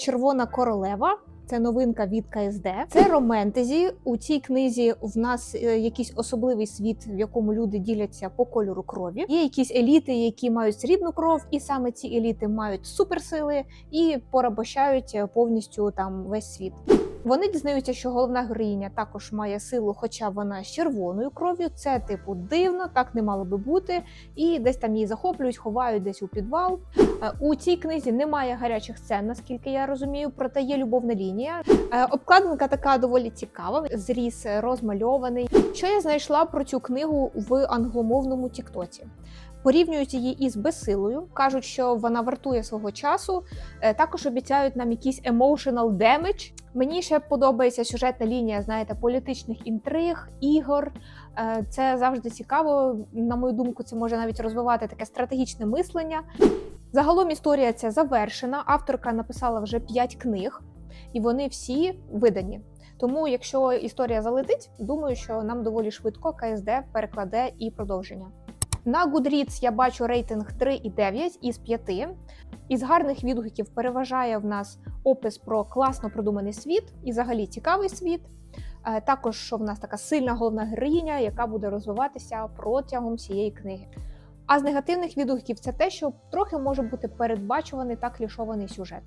Червона королева. Це новинка від КСД. Це роментезі. У цій книзі в нас е, якийсь особливий світ, в якому люди діляться по кольору крові. Є якісь еліти, які мають срібну кров, і саме ці еліти мають суперсили і порабощають е, повністю там весь світ. Вони дізнаються, що головна героїня також має силу, хоча вона з червоною кров'ю. Це типу дивно, так не мало би бути. І десь там її захоплюють, ховають десь у підвал. Е, У цій книзі немає гарячих сцен, наскільки я розумію, проте є любовна лінія. Е, Обкладинка така доволі цікава. Зріз е, розмальований. Що я знайшла про цю книгу в англомовному Тіктоці? Порівнюють її із безсилою, кажуть, що вона вартує свого часу. Е, Також обіцяють нам якийсь emotional damage. Мені ще подобається сюжетна лінія, знаєте, політичних інтриг, ігор. Е, Це завжди цікаво. На мою думку, це може навіть розвивати таке стратегічне мислення. Загалом історія ця завершена. Авторка написала вже 5 книг, і вони всі видані. Тому, якщо історія залетить, думаю, що нам доволі швидко КСД перекладе і продовження. На Goodreads я бачу рейтинг 3,9 із 5. Із гарних відгуків переважає в нас опис про класно продуманий світ і взагалі цікавий світ. Е, Також що в нас така сильна головна героїня, яка буде розвиватися протягом всієї книги. А з негативних відгуків це те, що трохи може бути передбачуваний та клішований сюжет.